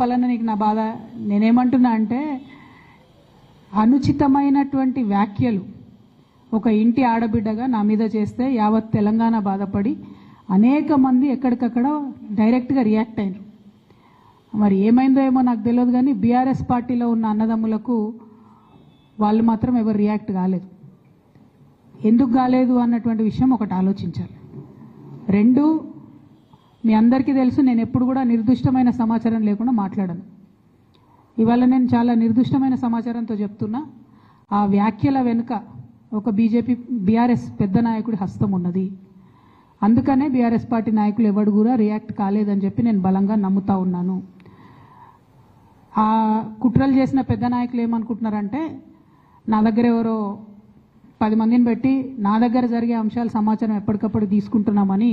వలన నీకు నా బాధ? నేనేమంటున్నా అంటే అనుచితమైనటువంటి వ్యాఖ్యలు ఒక ఇంటి ఆడబిడ్డగా నా మీద చేస్తే యావత్ తెలంగాణ బాధపడి అనేక మంది ఎక్కడికక్కడ డైరెక్ట్గా రియాక్ట్ అయినారు. మరి ఏమైందో ఏమో నాకు తెలియదు కానీ బీఆర్ఎస్ పార్టీలో ఉన్న అన్నదమ్ములకు వాళ్ళు మాత్రం ఎవరు రియాక్ట్ కాలేదు. ఎందుకు కాలేదు అన్నటువంటి విషయం ఒకటి ఆలోచించాలి. రెండు మీ అందరికీ తెలుసు నేను ఎప్పుడు కూడా నిర్దిష్టమైన సమాచారం లేకుండా మాట్లాడను. ఇవాళ నేను చాలా నిర్దిష్టమైన సమాచారంతో చెప్తున్నా ఆ వ్యాఖ్యల వెనుక ఒక బీజేపీ బీఆర్ఎస్ పెద్ద నాయకుడి హస్తం ఉన్నది. అందుకనే బీఆర్ఎస్ పార్టీ నాయకులు ఎవడు కూడా రియాక్ట్ కాలేదని చెప్పి నేను బలంగా నమ్ముతా ఉన్నాను. ఆ కుట్రలు చేసిన పెద్ద నాయకులు ఏమనుకుంటున్నారంటే నా దగ్గర ఎవరో పది మందిని పెట్టి నా దగ్గర జరిగే అంశాల సమాచారం ఎప్పటికప్పుడు తీసుకుంటున్నామని